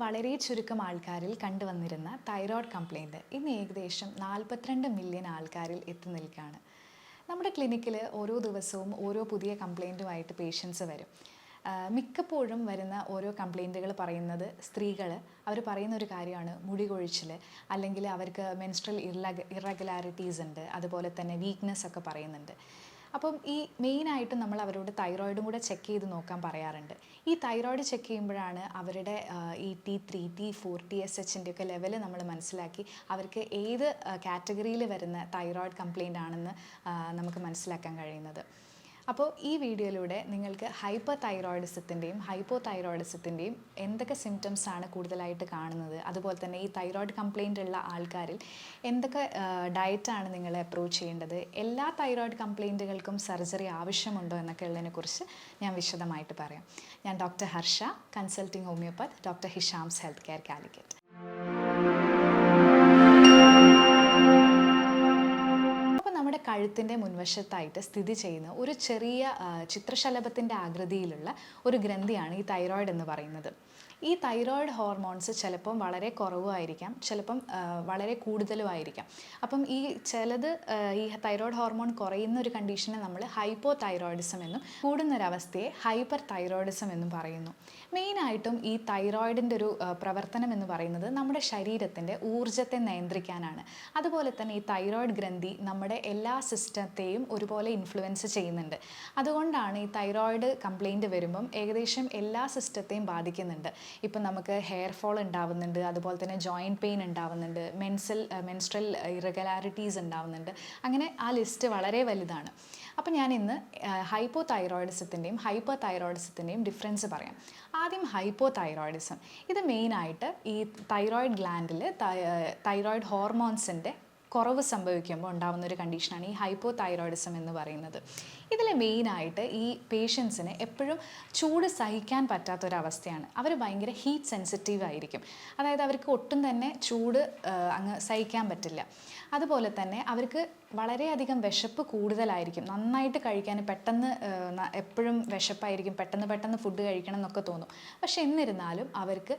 വളരെ ചുരുക്കം ആൾക്കാരിൽ കണ്ടുവന്നിരുന്ന തൈറോയ്ഡ് കംപ്ലയിന്റ് ഇന്ന് ഏകദേശം നാൽപ്പത്തിരണ്ട് മില്യൺ ആൾക്കാരിൽ എത്തി നിൽക്കുകയാണ്. നമ്മുടെ ക്ലിനിക്കിൽ ഓരോ ദിവസവും ഓരോ പുതിയ കംപ്ലയിന്റുമായിട്ട് പേഷ്യൻസ് വരും. മിക്കപ്പോഴും വരുന്ന ഓരോ കംപ്ലൈന്റുകൾ പറയുന്നത് സ്ത്രീകൾ അവർ പറയുന്ന ഒരു കാര്യമാണ് മുടി കൊഴിച്ചിൽ അല്ലെങ്കിൽ അവർക്ക് മെൻസ്ട്രൽ ഇറഗ ഇറഗുലാരിറ്റീസ് ഉണ്ട് അതുപോലെ തന്നെ വീക്ക്നെസ് ഒക്കെ പറയുന്നുണ്ട്. അപ്പം ഈ മെയിനായിട്ട് നമ്മൾ അവരോട് തൈറോയിഡും കൂടെ ചെക്ക് ചെയ്ത് നോക്കാൻ പറയാറുണ്ട്. ഈ തൈറോയിഡ് ചെക്ക് ചെയ്യുമ്പോഴാണ് അവരുടെ ഈ T three T four T S എച്ചിന്റെ ഒക്കെ ലെവൽ നമ്മൾ മനസ്സിലാക്കി അവർക്ക് ഏത് കാറ്റഗറിയിൽ വരുന്ന തൈറോയിഡ് കംപ്ലൈന്റ് ആണെന്ന് നമുക്ക് മനസ്സിലാക്കാൻ കഴിയുന്നത്. അപ്പോൾ ഈ വീഡിയോയിലൂടെ നിങ്ങൾക്ക് ഹൈപ്പർ തൈറോയിഡിസത്തിന്റെയും ഹൈപ്പോ തൈറോയിഡിസത്തിന്റെയും എന്തൊക്കെ സിംറ്റംസ് ആണ് കൂടുതലായിട്ട് കാണുന്നത്? അതുപോലെ തന്നെ ഈ തൈറോയിഡ് കംപ്ലയിന്റ് ഉള്ള ആൾക്കാരിൽ എന്തൊക്കെ ഡയറ്റാണ് നിങ്ങൾ അപ്രോച്ച് ചെയ്യേണ്ടത്? എല്ലാ തൈറോയിഡ് കംപ്ലയിന്റുകൾക്കും സർജറി ആവശ്യമുണ്ടോ എന്നൊക്കെ ഉള്ളതിനെക്കുറിച്ച് ഞാൻ വിശദമായിട്ട് പറയാം. ഞാൻ doctor Harsha consulting homoeopath doctor Hisham's health care Calicut കഴുത്തിന്റെ മുൻവശത്തായിട്ട് സ്ഥിതി ചെയ്യുന്ന ഒരു ചെറിയ ചിത്രശലഭത്തിന്റെ ആകൃതിയിലുള്ള ഒരു ഗ്രന്ഥിയാണ് ഈ തൈറോയിഡ് എന്ന് പറയുന്നത്. ഈ തൈറോയിഡ് ഹോർമോൺസ് ചിലപ്പം വളരെ കുറവുമായിരിക്കാം ചിലപ്പം വളരെ കൂടുതലുമായിരിക്കാം. അപ്പം ഈ ചിലത് ഈ തൈറോയിഡ് ഹോർമോൺ കുറയുന്ന ഒരു കണ്ടീഷനെ നമ്മൾ ഹൈപ്പോ തൈറോയിഡിസം എന്നും കൂടുന്നൊരവസ്ഥയെ ഹൈപ്പർ തൈറോയിഡിസം എന്നും പറയുന്നു. മെയിനായിട്ടും ഈ തൈറോയിഡിന്റെ ഒരു പ്രവർത്തനം എന്ന് പറയുന്നത് നമ്മുടെ ശരീരത്തിന്റെ ഊർജത്തെ നിയന്ത്രിക്കാനാണ്. അതുപോലെ തന്നെ ഈ തൈറോയിഡ് ഗ്രന്ഥി നമ്മുടെ എല്ലാ സിസ്റ്റത്തെയും ഒരുപോലെ ഇൻഫ്ലുവൻസ് ചെയ്യുന്നുണ്ട്. അതുകൊണ്ടാണ് ഈ തൈറോയിഡ് കംപ്ലൈന്റ് വരുമ്പം ഏകദേശം എല്ലാ സിസ്റ്റത്തെയും ബാധിക്കുന്നുണ്ട്. ഇപ്പം നമുക്ക് ഹെയർ ഫോൾ ഉണ്ടാവുന്നുണ്ട് അതുപോലെ തന്നെ ജോയിന്റ് പെയിൻ ഉണ്ടാവുന്നുണ്ട് മെൻസൽ മെൻസ്ട്രൽ ഇറഗുലാരിറ്റീസ് ഉണ്ടാവുന്നുണ്ട്. അങ്ങനെ ആ ലിസ്റ്റ് വളരെ വലുതാണ്. അപ്പം ഞാൻ ഇന്ന് ഹൈപ്പോ തൈറോയിഡിസത്തിന്റെയും ഹൈപ്പർ തൈറോയിഡിസത്തിന്റെയും ഡിഫറൻസ് പറയാം. ആദ്യം ഹൈപ്പോ തൈറോയിഡിസം ഇത് മെയിനായിട്ട് ഈ തൈറോയിഡ് ഗ്ലാൻഡിൽ തൈറോയിഡ് ഹോർമോൺസിന്റെ കുറവ് സംഭവിക്കുമ്പോൾ ഉണ്ടാകുന്ന ഒരു കണ്ടീഷനാണ് ഈ ഹൈപ്പോ തൈറോയിഡിസം എന്ന് പറയുന്നത്. ഇതിൽ മെയിനായിട്ട് ഈ പേഷ്യൻസിന് എപ്പോഴും ചൂട് സഹിക്കാൻ പറ്റാത്തൊരവസ്ഥയാണ്. അവർ ഭയങ്കര ഹീറ്റ് സെൻസിറ്റീവ് ആയിരിക്കും. അതായത് അവർക്ക് ഒട്ടും തന്നെ ചൂട് അങ്ങ് സഹിക്കാൻ പറ്റില്ല. അതുപോലെ തന്നെ അവർക്ക് വളരെയധികം വിശപ്പ് കൂടുതലായിരിക്കും. നന്നായിട്ട് കഴിക്കാൻ പെട്ടെന്ന് എപ്പോഴും വിശപ്പായിരിക്കും. പെട്ടെന്ന് പെട്ടെന്ന് ഫുഡ് കഴിക്കണം എന്നൊക്കെ തോന്നും. പക്ഷെ എന്നിരുന്നാലും അവർക്ക്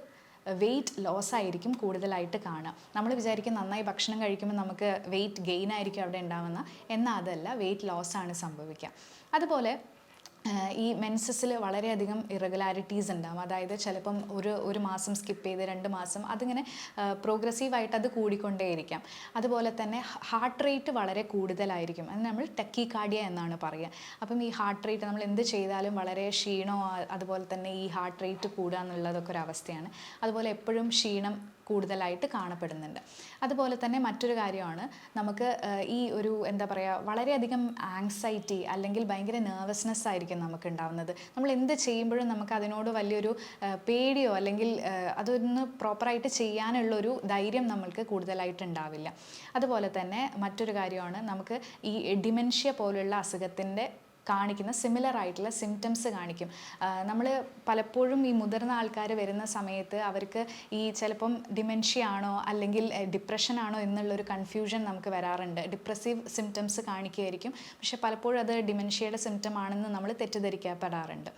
വെയിറ്റ് ലോസ് ആയിരിക്കും കൂടുതലായിട്ട് കാണുക. നമ്മൾ വിചാരിക്കും നന്നായി ഭക്ഷണം കഴിക്കുമ്പോൾ നമുക്ക് വെയിറ്റ് ഗെയിൻ ആയിരിക്കും അവിടെ ഉണ്ടാവുന്ന എന്നാൽ അതല്ല വെയിറ്റ് ലോസ് ആണ് സംഭവിക്കുക. അതുപോലെ ഈ മെൻസസിൽ വളരെയധികം ഇറഗുലാരിറ്റീസ് ഉണ്ടാവും. അതായത് ചിലപ്പം ഒരു ഒരു മാസം സ്കിപ്പ് ചെയ്ത് രണ്ട് മാസം അതിങ്ങനെ പ്രോഗ്രസീവായിട്ട് അത് കൂടിക്കൊണ്ടേയിരിക്കാം. അതുപോലെ തന്നെ ഹാർട്ട് റേറ്റ് വളരെ കൂടുതലായിരിക്കും. അത് നമ്മൾ ടെക്കി കാർഡിയ എന്നാണ് പറയുക. അപ്പം ഈ ഹാർട്ട് റേറ്റ് നമ്മൾ എന്ത് ചെയ്താലും വളരെ ക്ഷീണോ അതുപോലെ തന്നെ ഈ ഹാർട്ട് റേറ്റ് കൂടുക എന്നുള്ളതൊക്കെ ഒരു അവസ്ഥയാണ്. അതുപോലെ എപ്പോഴും ക്ഷീണം കൂടുതലായിട്ട് കാണപ്പെടുന്നുണ്ട്. അതുപോലെ തന്നെ മറ്റൊരു കാര്യമാണ് നമുക്ക് ഈ ഒരു എന്താ പറയുക വളരെയധികം ആങ്സൈറ്റി അല്ലെങ്കിൽ ഭയങ്കര നെർവസ്നെസ് ആയിരിക്കും നമുക്ക് ഉണ്ടാവുന്നത്. നമ്മൾ എന്ത് ചെയ്യുമ്പോഴും നമുക്ക് അതിനോട് വലിയൊരു പേടിയോ അല്ലെങ്കിൽ അതൊന്ന് പ്രോപ്പറായിട്ട് ചെയ്യാനുള്ളൊരു ധൈര്യം നമ്മൾക്ക് കൂടുതലായിട്ട് ഉണ്ടാവില്ല. അതുപോലെ തന്നെ മറ്റൊരു കാര്യമാണ് നമുക്ക് ഈ ഡിമെൻഷ്യ പോലുള്ള അസുഖത്തിന്റെ കാണിക്കുന്ന സിമിലർ ആയിട്ടുള്ള സിംറ്റംസ് കാണിക്കും. നമ്മൾ പലപ്പോഴും ഈ മുതിർന്ന ആൾക്കാർ വരുന്ന സമയത്ത് അവർക്ക് ഈ ചിലപ്പം ഡിമെൻഷ്യ ആണോ അല്ലെങ്കിൽ ഡിപ്രഷൻ ആണോ എന്നുള്ളൊരു കൺഫ്യൂഷൻ നമുക്ക് വരാറുണ്ട്. ഡിപ്രസീവ് സിംറ്റംസ് കാണിക്കുകയായിരിക്കും പക്ഷെ പലപ്പോഴും അത് ഡിമെൻഷ്യയുടെ സിംറ്റം ആണെന്ന് നമ്മൾ തെറ്റിദ്ധരിക്കപ്പെടാറുണ്ട്.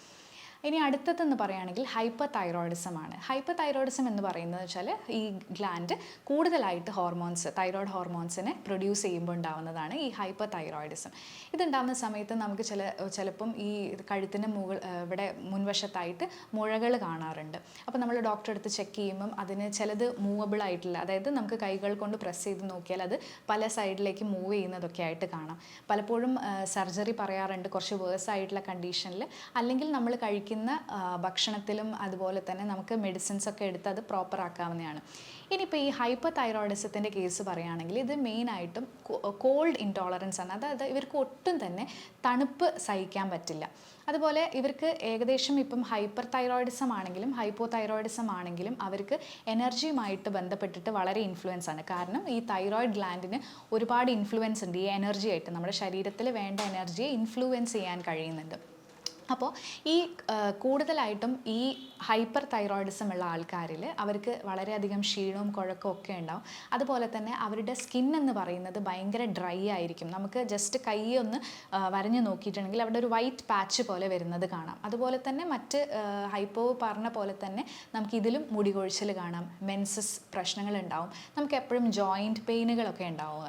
ഇനി അടുത്തതെന്ന് പറയുകയാണെങ്കിൽ ഹൈപ്പർ തൈറോയിഡിസം ആണ് ഹൈപ്പർ തൈറോയിഡിസം എന്ന് പറയുന്നത് വെച്ചാൽ ഈ ഗ്ലാൻഡ് കൂടുതലായിട്ട് ഹോർമോൺസ് തൈറോയ്ഡ് ഹോർമോൺസിനെ പ്രൊഡ്യൂസ് ചെയ്യുമ്പോൾ ഉണ്ടാവുന്നതാണ് ഈ ഹൈപ്പർ തൈറോയിഡിസം ഇതുണ്ടാവുന്ന സമയത്ത് നമുക്ക് ചില ചിലപ്പം ഈ കഴുത്തിന്റെ മുകൾ ഇവിടെ മുൻവശത്തായിട്ട് മുഴകൾ കാണാറുണ്ട്. അപ്പോൾ നമ്മൾ ഡോക്ടറെ അടുത്ത് ചെക്ക് ചെയ്യുമ്പം അതിന് ചിലത് മൂവബിൾ ആയിട്ടില്ല അതായത് നമുക്ക് കൈകൾ കൊണ്ട് പ്രസ് ചെയ്ത് നോക്കിയാൽ അത് പല സൈഡിലേക്ക് മൂവ് ചെയ്യുന്നതൊക്കെ ആയിട്ട് കാണാം. പലപ്പോഴും സർജറി പറയാറുണ്ട് കുറച്ച് വേഴ്സ് ആയിട്ടുള്ള കണ്ടീഷനിൽ അല്ലെങ്കിൽ നമ്മൾ കഴിക്കുന്ന ആ, ഭക്ഷണത്തിലും അതുപോലെ തന്നെ നമുക്ക് മെഡിസിൻസ് ഒക്കെ എടുത്ത് അത് പ്രോപ്പർ ആക്കാവുന്നതാണ്. ഇനിയിപ്പോൾ ഈ ഹൈപ്പർ തൈറോയിഡിസത്തിന്റെ കേസ് പറയുകയാണെങ്കിൽ ഇത് മെയിനായിട്ടും കോൾഡ് ഇൻടോളറൻസ് ആണ്. അതായത് ഇവർക്ക് ഒട്ടും തന്നെ തണുപ്പ് സഹിക്കാൻ പറ്റില്ല. അതുപോലെ ഇവർക്ക് ഏകദേശം ഇപ്പം ഹൈപ്പർ തൈറോയിഡിസം ആണെങ്കിലും ഹൈപ്പോ തൈറോയിഡിസം ആണെങ്കിലും അവർക്ക് എനർജിയുമായിട്ട് ബന്ധപ്പെട്ടിട്ട് വളരെ ഇൻഫ്ലുവൻസ് ആണ്. കാരണം ഈ തൈറോയിഡ് ഗ്ലാൻഡിന് ഒരുപാട് ഇൻഫ്ലുവൻസ് ഉണ്ട്. ഈ എനർജി ആയിട്ട് നമ്മുടെ ശരീരത്തിൽ വേണ്ട എനർജിയെ ഇൻഫ്ലുവൻസ് ചെയ്യാൻ കഴിയുന്നുണ്ട്. അപ്പോൾ ഈ കൂടുതലായിട്ടും ഈ ഹൈപ്പർ തൈറോയിഡിസം ഉള്ള ആൾക്കാരിൽ അവർക്ക് വളരെയധികം ക്ഷീണവും കുഴക്കവും ഒക്കെ ഉണ്ടാവും. അതുപോലെ തന്നെ അവരുടെ സ്കിൻ എന്ന് പറയുന്നത് ഭയങ്കര ഡ്രൈ ആയിരിക്കും. നമുക്ക് ജസ്റ്റ് കൈയൊന്ന് വരഞ്ഞു നോക്കിയിട്ടുണ്ടെങ്കിൽ അവിടെ ഒരു വൈറ്റ് പാച്ച് പോലെ വരുന്നത് കാണാം. അതുപോലെ തന്നെ മറ്റ് ഹൈപ്പോ പറഞ്ഞ പോലെ തന്നെ നമുക്ക് ഇതിലും മുടി കൊഴിച്ചിൽ കാണാം. മെൻസസ് പ്രശ്നങ്ങൾ ഉണ്ടാവും. നമുക്ക് എപ്പോഴും ജോയിന്റ് പെയിനുകളൊക്കെ ഉണ്ടാവുക.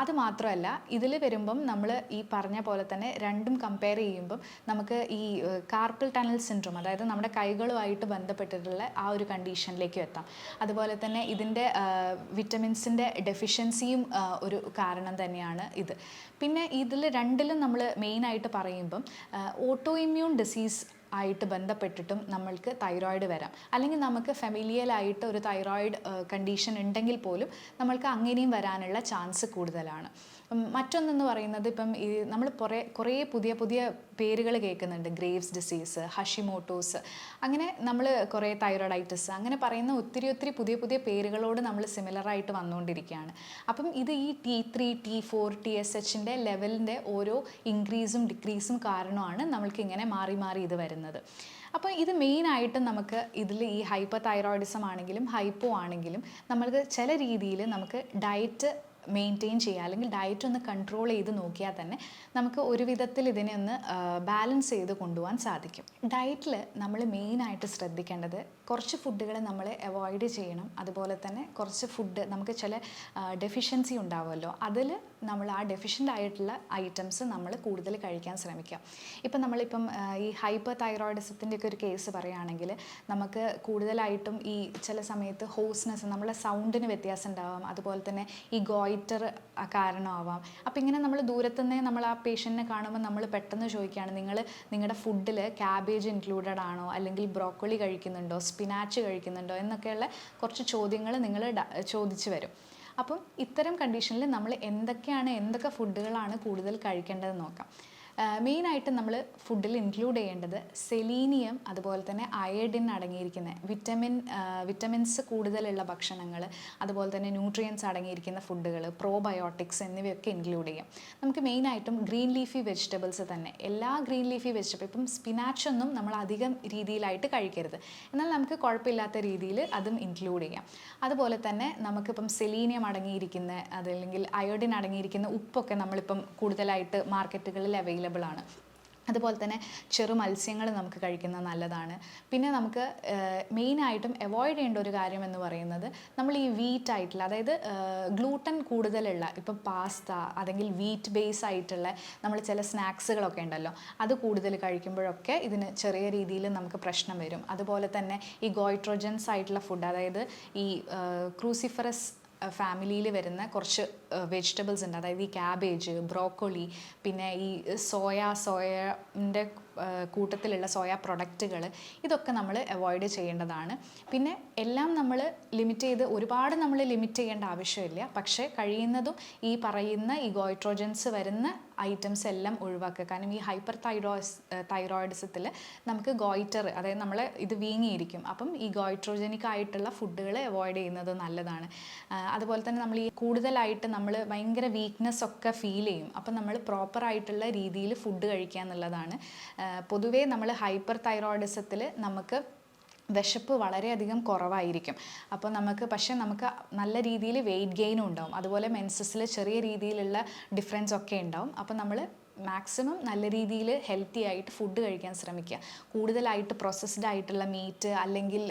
അത് മാത്രമല്ല ഇതിൽ വരുമ്പം നമ്മൾ ഈ പറഞ്ഞ പോലെ തന്നെ രണ്ടും കമ്പയർ ചെയ്യുമ്പം നമുക്ക് ഈ കാർപ്പിൾ ടണൽ സിൻഡ്രോം അതായത് നമ്മുടെ കൈകളുമായിട്ട് ബന്ധപ്പെട്ടിട്ടുള്ള ആ ഒരു കണ്ടീഷനിലേക്ക് എത്താം. അതുപോലെ തന്നെ ഇതിന്റെ വിറ്റമിൻസിന്റെ ഡെഫിഷ്യൻസിയും ഒരു കാരണം തന്നെയാണ് ഇത്. പിന്നെ ഇതിൽ രണ്ടിലും നമ്മൾ മെയിനായിട്ട് പറയുമ്പം ഓട്ടോ ഇമ്മ്യൂൺ ഡിസീസ് ആയിട്ട് ബന്ധപ്പെട്ടിട്ടും നമ്മൾക്ക് തൈറോയിഡ് വരാം. അല്ലെങ്കിൽ നമുക്ക് ഫെമിലിയലായിട്ട് ഒരു തൈറോയിഡ് കണ്ടീഷൻ ഉണ്ടെങ്കിൽ പോലും നമ്മൾക്ക് അങ്ങനെയും വരാനുള്ള ചാൻസ് കൂടുതലാണ്. മറ്റൊന്നെന്ന് പറയുന്നത് ഇപ്പം ഈ നമ്മൾ കുറേ കുറേ പുതിയ പുതിയ പേരുകൾ കേൾക്കുന്നുണ്ട്. ഗ്രേവ്സ് ഡിസീസ് ഹഷിമോട്ടോസ് അങ്ങനെ നമ്മൾ കുറേ തൈറോയിഡൈറ്റിസ് അങ്ങനെ പറയുന്ന ഒത്തിരി ഒത്തിരി പുതിയ പുതിയ പേരുകളോട് നമ്മൾ സിമിലറായിട്ട് വന്നുകൊണ്ടിരിക്കുകയാണ്. അപ്പം ഇത് ഈ T three T four T S എച്ചിന്റെ ലെവലിന്റെ ഓരോ ഇൻക്രീസും ഡിക്രീസും കാരണമാണ് നമ്മൾക്ക് ഇങ്ങനെ മാറി മാറി ഇത് വരുന്നത്. അപ്പോൾ ഇത് മെയിനായിട്ടും നമുക്ക് ഇതിൽ ഈ ഹൈപ്പർ തൈറോയിഡിസം ആണെങ്കിലും ഹൈപ്പോ ആണെങ്കിലും നമ്മൾക്ക് ചില രീതിയിൽ നമുക്ക് ഡയറ്റ് മെയിന്റെയിൻ ചെയ്യുക അല്ലെങ്കിൽ ഡയറ്റ് ഒന്ന് കൺട്രോൾ ചെയ്ത് നോക്കിയാൽ തന്നെ നമുക്ക് ഒരു വിധത്തിൽ ഇതിനെ ഒന്ന് ബാലൻസ് ചെയ്ത് കൊണ്ടുപോകാൻ സാധിക്കും. ഡയറ്റിൽ നമ്മൾ മെയിനായിട്ട് ശ്രദ്ധിക്കേണ്ടത് കുറച്ച് ഫുഡുകൾ നമ്മൾ അവോയ്ഡ് ചെയ്യണം. അതുപോലെ തന്നെ കുറച്ച് ഫുഡ് നമുക്ക് ചില ഡെഫിഷ്യൻസി ഉണ്ടാവുമല്ലോ. അതിൽ നമ്മൾ ആ ഡെഫിഷ്യന്റ് ആയിട്ടുള്ള ഐറ്റംസ് നമ്മൾ കൂടുതൽ കഴിക്കാൻ ശ്രമിക്കുക. ഇപ്പം നമ്മളിപ്പം ഈ ഹൈപ്പർ തൈറോയിഡിസത്തിന്റെ ഒക്കെ ഒരു കേസ് പറയുകയാണെങ്കിൽ നമുക്ക് കൂടുതലായിട്ടും ഈ ചില സമയത്ത് ഹോസ്നെസ് നമ്മളെ സൗണ്ടിന് വ്യത്യാസം ഉണ്ടാവാം. അതുപോലെ തന്നെ ഈ ഗോയിറ്റർ കാരണമാവാം. അപ്പം ഇങ്ങനെ നമ്മൾ ദൂരത്തുനിന്നേ നമ്മൾ ആ പേഷ്യന്റിനെ കാണുമ്പോൾ നമ്മൾ പെട്ടെന്ന് ചോദിക്കുകയാണ് നിങ്ങൾ നിങ്ങളുടെ ഫുഡിൽ ക്യാബേജ് ഇൻക്ലൂഡഡ് ആണോ? അല്ലെങ്കിൽ ബ്രോക്കോളി കഴിക്കുന്നുണ്ടോ? സ്പിനാച്ച് കഴിക്കുന്നുണ്ടോ? എന്നൊക്കെയുള്ള കുറച്ച് ചോദ്യങ്ങൾ നിങ്ങൾ ചോദിച്ചു വരും. അപ്പം ഇത്തരം കണ്ടീഷനിൽ നമ്മൾ എന്തൊക്കെയാണ് എന്തൊക്കെ ഫുഡുകളാണ് കൂടുതൽ കഴിക്കേണ്ടതെന്ന് നോക്കാം. മെയിനായിട്ട് നമ്മൾ ഫുഡിൽ ഇൻക്ലൂഡ് ചെയ്യേണ്ടത് സെലീനിയം അതുപോലെ തന്നെ അയഡിൻ അടങ്ങിയിരിക്കുന്ന. വിറ്റമിൻ വിറ്റമിൻസ് കൂടുതലുള്ള ഭക്ഷണങ്ങൾ അതുപോലെ തന്നെ ന്യൂട്രിയൻസ് അടങ്ങിയിരിക്കുന്ന ഫുഡുകൾ പ്രോബയോട്ടിക്സ് എന്നിവയൊക്കെ ഇൻക്ലൂഡ് ചെയ്യാം. നമുക്ക് മെയിനായിട്ടും ഗ്രീൻ ലീഫി വെജിറ്റബിൾസ് തന്നെ. എല്ലാ ഗ്രീൻ ലീഫി വെജിറ്റബിൾ ഇപ്പം സ്പിനാച്ച് ഒന്നും നമ്മൾ അധികം രീതിയിലായിട്ട് കഴിക്കരുത്. എന്നാൽ നമുക്ക് കുഴപ്പമില്ലാത്ത രീതിയിൽ അതും ഇൻക്ലൂഡ് ചെയ്യാം. അതുപോലെ തന്നെ നമുക്കിപ്പം സെലീനിയം അടങ്ങിയിരിക്കുന്ന അതല്ലെങ്കിൽ അയോഡിൻ അടങ്ങിയിരിക്കുന്ന ഉപ്പൊക്കെ നമ്മളിപ്പം കൂടുതലായിട്ട് മാർക്കറ്റുകളിൽ അവൈലബിൾ ആണ്. അതുപോലെ തന്നെ ചെറു മത്സ്യങ്ങൾ നമുക്ക് കഴിക്കുന്നത് നല്ലതാണ്. പിന്നെ നമുക്ക് മെയിനായിട്ടും അവോയ്ഡ് ചെയ്യേണ്ട ഒരു കാര്യം എന്ന് പറയുന്നത് നമ്മൾ ഈ വീറ്റ് ആയിട്ടുള്ള അതായത് ഗ്ലൂട്ടൻ കൂടുതലുള്ള ഇപ്പം പാസ്ത അല്ലെങ്കിൽ വീറ്റ് ബേസ് ആയിട്ടുള്ള നമ്മൾ ചില സ്നാക്സുകളൊക്കെ ഉണ്ടല്ലോ അത് കൂടുതൽ കഴിക്കുമ്പോഴൊക്കെ ഇതിന് ചെറിയ രീതിയിൽ നമുക്ക് പ്രശ്നം വരും. അതുപോലെ തന്നെ ഈ ഗോയിട്രോജൻസ് ആയിട്ടുള്ള ഫുഡ് അതായത് ഈ ക്രൂസിഫറസ് ഫാമിലിയിൽ വരുന്ന കുറച്ച് വെജിറ്റബിൾസ് ഉണ്ട്. അതായത് ഈ ക്യാബേജ് ബ്രോക്കോളി പിന്നെ ഈ സോയ സോയന്റെ കൂട്ടത്തിലുള്ള സോയ പ്രൊഡക്റ്റുകൾ ഇതൊക്കെ നമ്മൾ അവോയ്ഡ് ചെയ്യേണ്ടതാണ്. പിന്നെ എല്ലാം നമ്മൾ ലിമിറ്റ് ചെയ്ത് ഒരുപാട് നമ്മൾ ലിമിറ്റ് ചെയ്യേണ്ട ആവശ്യമില്ല. പക്ഷേ കഴിയുന്നതും ഈ പറയുന്ന ഈ ഗോയിട്രോജൻസ് വരുന്ന ഐറ്റംസ് എല്ലാം ഒഴിവാക്കുക. കാരണം ഈ ഹൈപ്പർ തൈറോയ്സ് തൈറോയിഡിസത്തിൽ നമുക്ക് ഗോയിറ്റർ അതായത് നമ്മൾ ഇത് വീങ്ങിയിരിക്കും. അപ്പം ഈ ഗോയിട്രോജനിക് ആയിട്ടുള്ള ഫുഡുകൾ അവോയ്ഡ് ചെയ്യുന്നത് നല്ലതാണ്. അതുപോലെ തന്നെ നമ്മൾ ഈ കൂടുതലായിട്ട് നമ്മൾ ഭയങ്കര വീക്ക്നെസ് ഒക്കെ ഫീൽ ചെയ്യും. അപ്പം നമ്മൾ പ്രോപ്പർ ആയിട്ടുള്ള രീതിയിൽ ഫുഡ് കഴിക്കുക എന്നുള്ളതാണ്. പൊതുവേ നമ്മൾ ഹൈപ്പർ തൈറോയിഡിസത്തിൽ നമുക്ക് വിശപ്പ് വളരെയധികം കുറവായിരിക്കും. അപ്പോൾ നമുക്ക് പക്ഷേ നമുക്ക് നല്ല രീതിയിൽ വെയിറ്റ് ഗെയിനും ഉണ്ടാവും. അതുപോലെ മെൻസസിൽ ചെറിയ രീതിയിലുള്ള ഡിഫറൻസ് ഒക്കെ ഉണ്ടാവും. അപ്പോൾ നമ്മൾ മാക്സിമം നല്ല രീതിയിൽ ഹെൽത്തി ആയിട്ട് ഫുഡ് കഴിക്കാൻ ശ്രമിക്കുക. കൂടുതലായിട്ട് പ്രോസസ്ഡ് ആയിട്ടുള്ള മീറ്റ് അല്ലെങ്കിൽ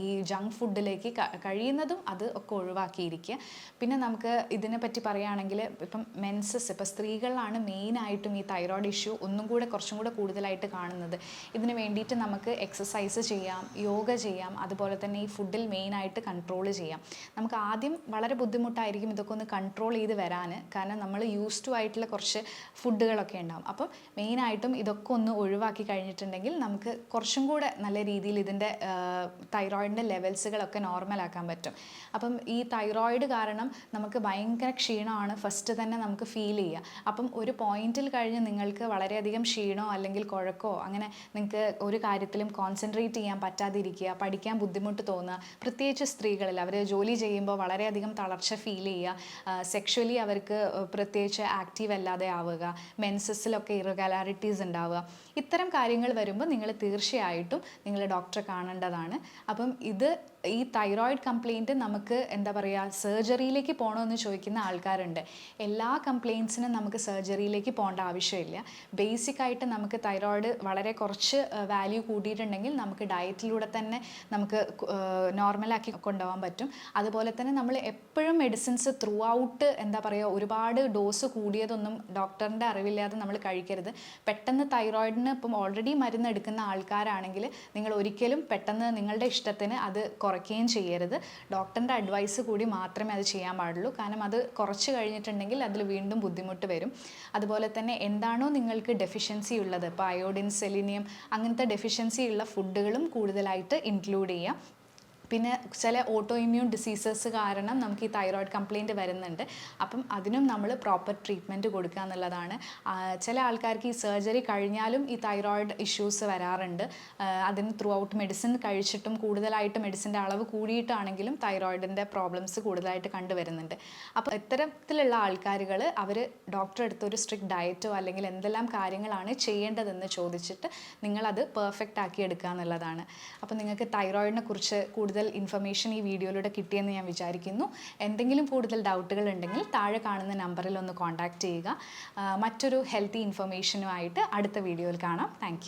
ഈ ജങ്ക് ഫുഡിലേക്ക് കഴിയുന്നതും അത് ഒക്കെ ഒഴിവാക്കിയിരിക്കുക. പിന്നെ നമുക്ക് ഇതിനെപ്പറ്റി പറയുകയാണെങ്കിൽ ഇപ്പം മെൻസസ് ഇപ്പം സ്ത്രീകളിലാണ് മെയിനായിട്ടും ഈ തൈറോയ്ഡ് ഇഷ്യൂ ഒന്നും കൂടെ കുറച്ചും കൂടെ കൂടുതലായിട്ട് കാണുന്നത്. ഇതിന് വേണ്ടിയിട്ട് നമുക്ക് എക്സസൈസ് ചെയ്യാം യോഗ ചെയ്യാം അതുപോലെ തന്നെ ഈ ഫുഡിൽ മെയിനായിട്ട് കൺട്രോൾ ചെയ്യാം. നമുക്ക് ആദ്യം വളരെ ബുദ്ധിമുട്ടായിരിക്കും ഇതൊക്കെ ഒന്ന് കൺട്രോൾ ചെയ്ത് വരാൻ. കാരണം നമ്മൾ യൂസ് ടു ആയിട്ടുള്ള കുറച്ച് ഫുഡുകളൊക്കെ ഉണ്ടാവും. അപ്പം മെയിനായിട്ടും ഇതൊക്കെ ഒന്ന് ഒഴിവാക്കി കഴിഞ്ഞിട്ടുണ്ടെങ്കിൽ നമുക്ക് കുറച്ചും കൂടെ നല്ല രീതിയിൽ ഇതിന്റെ തൈറോയിഡിന്റെ ലെവൽസുകളൊക്കെ നോർമലാക്കാൻ പറ്റും. അപ്പം ഈ തൈറോയിഡ് കാരണം നമുക്ക് ഭയങ്കര ക്ഷീണമാണ് ഫസ്റ്റ് തന്നെ നമുക്ക് ഫീൽ ചെയ്യുക. അപ്പം ഒരു പോയിന്റിൽ കഴിഞ്ഞ് നിങ്ങൾക്ക് വളരെയധികം ക്ഷീണോ അല്ലെങ്കിൽ കുഴക്കമോ അങ്ങനെ നിങ്ങൾക്ക് ഒരു കാര്യത്തിലും കോൺസെൻട്രേറ്റ് ചെയ്യാൻ പറ്റാതിരിക്കുക പഠിക്കാൻ ബുദ്ധിമുട്ട് തോന്നുക പ്രത്യേകിച്ച് സ്ത്രീകളിൽ അവർ ജോലി ചെയ്യുമ്പോൾ വളരെയധികം തളർച്ച ഫീൽ ചെയ്യുക സെക്ഷലി അവർക്ക് പ്രത്യേകിച്ച് ആക്റ്റീവ് അല്ലാതെ ആവുക മെൻസസിലൊക്കെ ഇറഗാലാരിറ്റീസ് ഉണ്ടാവുക. ഇത്തരം കാര്യങ്ങൾ വരുമ്പോൾ നിങ്ങൾ തീർച്ചയായിട്ടും നിങ്ങൾ ഡോക്ടറെ കാണേണ്ടതാണ്. അപ്പം ഇത് ഈ തൈറോയിഡ് കംപ്ലയിന്റ് നമുക്ക് എന്താ പറയുക സർജറിയിലേക്ക് പോകണമെന്ന് ചോദിക്കുന്ന ആൾക്കാരുണ്ട്. എല്ലാ കംപ്ലയിൻസിനും നമുക്ക് സർജറിയിലേക്ക് പോകേണ്ട ആവശ്യമില്ല. ബേസിക് ആയിട്ട് നമുക്ക് തൈറോയിഡ് വളരെ കുറച്ച് വാല്യൂ കൂടിയിട്ടുണ്ടെങ്കിൽ നമുക്ക് ഡയറ്റിലൂടെ തന്നെ നമുക്ക് നോർമലാക്കി കൊണ്ടുപോകാൻ പറ്റും. അതുപോലെ തന്നെ നമ്മൾ എപ്പോഴും മെഡിസിൻസ് ത്രൂ ഔട്ട് എന്താ പറയുക ഒരുപാട് ഡോസ് കൂടിയതൊന്നും ഡോക്ടറിന്റെ അറിവില്ലാതെ നമ്മൾ കഴിക്കരുത്. പെട്ടെന്ന് തൈറോയിഡിന് ഇപ്പം ഓൾറെഡി മരുന്ന് എടുക്കുന്ന ആൾക്കാരാണെങ്കിൽ നിങ്ങൾ ഒരിക്കലും പെട്ടെന്ന് നിങ്ങളുടെ ഇഷ്ടത്തിന് അത് കുറയ്ക്കുകയും ചെയ്യരുത്. ഡോക്ടറിന്റെ അഡ്വൈസ് കൂടി മാത്രമേ അത് ചെയ്യാൻ പാടുള്ളൂ. കാരണം അത് കുറച്ച് കഴിഞ്ഞിട്ടുണ്ടെങ്കിൽ അതിൽ വീണ്ടും ബുദ്ധിമുട്ട് വരും. അതുപോലെ തന്നെ എന്താണോ നിങ്ങൾക്ക് ഡെഫിഷ്യൻസി ഉള്ളത് ഇപ്പോൾ അയോഡിൻ സെലിനിയം അങ്ങനത്തെ ഡെഫിഷ്യൻസി ഉള്ള ഫുഡുകളും കൂടുതലായിട്ട് ഇൻക്ലൂഡ് ചെയ്യാം. പിന്നെ ചില ഓട്ടോ ഇമ്മ്യൂൺ ഡിസീസസ് കാരണം നമുക്ക് ഈ തൈറോയിഡ് കംപ്ലയിന്റ് വരുന്നുണ്ട്. അപ്പം അതിനും നമ്മൾ പ്രോപ്പർ ട്രീറ്റ്മെന്റ് കൊടുക്കുക എന്നുള്ളതാണ്. ചില ആൾക്കാർക്ക് ഈ സർജറി കഴിഞ്ഞാലും ഈ തൈറോയിഡ് ഇഷ്യൂസ് വരാറുണ്ട്. അതിന് ത്രൂ ഔട്ട് മെഡിസിൻ കഴിച്ചിട്ടും കൂടുതലായിട്ട് മെഡിസിന്റെ അളവ് കൂടിയിട്ടാണെങ്കിലും തൈറോയിഡിന്റെ പ്രോബ്ലംസ് കൂടുതലായിട്ട് കണ്ടുവരുന്നുണ്ട്. അപ്പോൾ ഇത്തരത്തിലുള്ള ആൾക്കാരുകൾ അവർ ഡോക്ടർ അടുത്ത് ഒരു സ്ട്രിക്റ്റ് ഡയറ്റോ അല്ലെങ്കിൽ എന്തെല്ലാം കാര്യങ്ങളാണ് ചെയ്യേണ്ടതെന്ന് ചോദിച്ചിട്ട് നിങ്ങളത് പെർഫെക്റ്റ് ആക്കി എടുക്കുക എന്നുള്ളതാണ്. അപ്പോൾ നിങ്ങൾക്ക് തൈറോയിഡിനെ കുറിച്ച് കൂടുതൽ ഇൻഫർമേഷൻ ഈ വീഡിയോയിലൂടെ കിട്ടിയെന്ന് ഞാൻ വിചാരിക്കുന്നു. എന്തെങ്കിലും കൂടുതൽ ഡൗട്ടുകൾ ഉണ്ടെങ്കിൽ താഴെ കാണുന്ന നമ്പറിൽ ഒന്ന് കോൺടാക്റ്റ് ചെയ്യുക. മറ്റൊരു ഹെൽത്തി ഇൻഫർമേഷനുമായിട്ട് അടുത്ത വീഡിയോയിൽ കാണാം. താങ്ക്